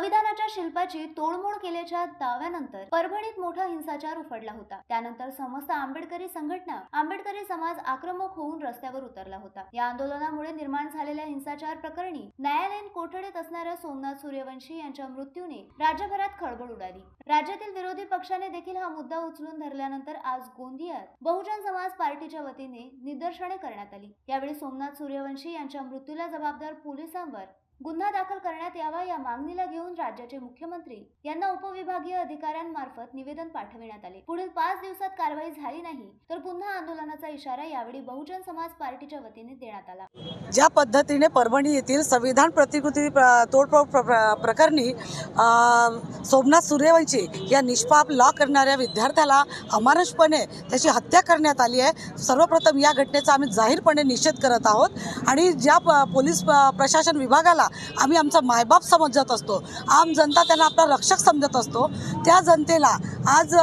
संविधानाच्या शिल्पाची तोडमोड केल्याच्या दाव्यानंतर परभणीत मोठा हिंसाचार उफडला होता. त्यानंतर समस्त आंबेडकरी संघटना आंबेडकरी समाज आक्रमक होऊन रस्त्यावर उतरला होता. या आंदोलनामुळे निर्माण झालेल्या हिंसाचार प्रकरणी न्यायालयीन कोठडीत असणाऱ्या सोमनाथ सूर्यवंशी यांच्या मृत्यूने राज्यभरात खळबळ उडाली. राज्यातील विरोधी पक्षाने देखील हा मुद्दा उचलून धरल्यानंतर आज गोंदियात बहुजन समाज पार्टीच्या वतीने निदर्शने करण्यात आली. यावेळी सोमनाथ सूर्यवंशी यांच्या मृत्यूला जबाबदार पोलिसांवर गुन्हा दाखल करण्यात यावा या मागणीला घेऊन राज्याचे मुख्यमंत्री यांना उपविभागीय अधिकाऱ्यांमार्फत निवेदन पाठविण्यात आले. पुढील पाच दिवसात कारवाई झाली नाही तर पुन्हा आंदोलनाचा इशारा यावेळी बहुजन समाज पार्टीच्या वतीने देण्यात आला. ज्या पद्धतीने परभणी येथील संविधान प्रतिकृती प्र- तोडफोड प्र- प्र- प्रकरणी सोमनाथ सूर्यवंशी या निष्पाप लॉ करणाऱ्या विद्यार्थ्याला अमानुषपणे त्याची हत्या करण्यात आली आहे. सर्वप्रथम या घटनेचा आम्ही जाहीरपणे निषेध करत आहोत आणि ज्या प- पोलीस प्रशासन विभागाला आम्ही आमचा मायबाप समजत असतो. आम जनता त्यांना आपला रक्षक समजत असतो. त्या जनतेला आज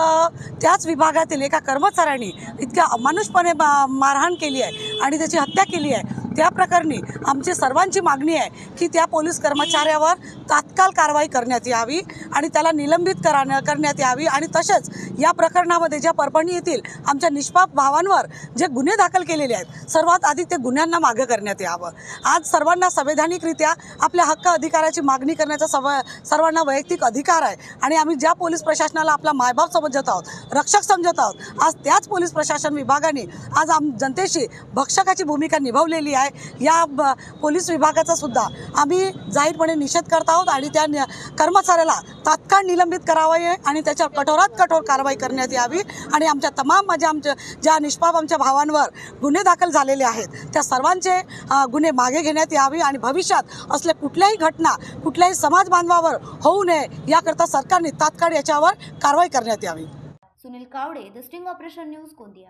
त्याच विभागातील एका कर्मचाऱ्यांनी इतक्या अमानुषपणे मा- मारहाण केली आहे आणि त्याची हत्या केली आहे. त्या प्रकरणी आमची सर्वांची मागणी आहे की त्या पोलीस कर्मचाऱ्यावर तात्काळ कारवाई करण्यात यावी आणि त्याला निलंबित करा करण्यात यावी आणि तसेच या प्रकरणामध्ये ज्या परभणी येथील आमच्या निष्पाप भावांवर जे गुन्हे दाखल केलेले आहेत सर्वात आधी ते गुन्ह्यांना मागं करण्यात यावं. आज सर्वांना संवैधानिकरित्या आपल्या हक्क अधिकाराची मागणी करण्याचा सव सर्वांना वैयक्तिक अधिकार आहे आणि आम्ही ज्या पोलीस प्रशासनाला आपला मायबाप समजत आहोत रक्षक समजत आहोत आज त्याच पोलीस प्रशासन विभागाने आज आम जनतेशी भक्षकाची भूमिका निभावलेली आहे. या पोलीस विभागाचा सुद्धा आम्ही जाहीरपणे निषेध करत आहोत आणि त्या कर्मचाऱ्याला तात्काळ निलंबित करावे आणि त्याच्यावर कठोरात कठोर कारवाई करण्यात यावी आणि आमच्या तमाम माझ्या आमच्या ज्या निष्पाप आमच्या भावांवर गुन्हे दाखल झालेले आहेत त्या सर्वांचे गुन्हे मागे घेण्यात यावी आणि भविष्यात असल्या कुठल्याही घटना कुठल्याही समाज बांधवावर होऊ नये याकरता सरकारने तात्काळ याच्यावर कारवाई करण्यात यावी. Sunil Kawade the sting operation news Gondia.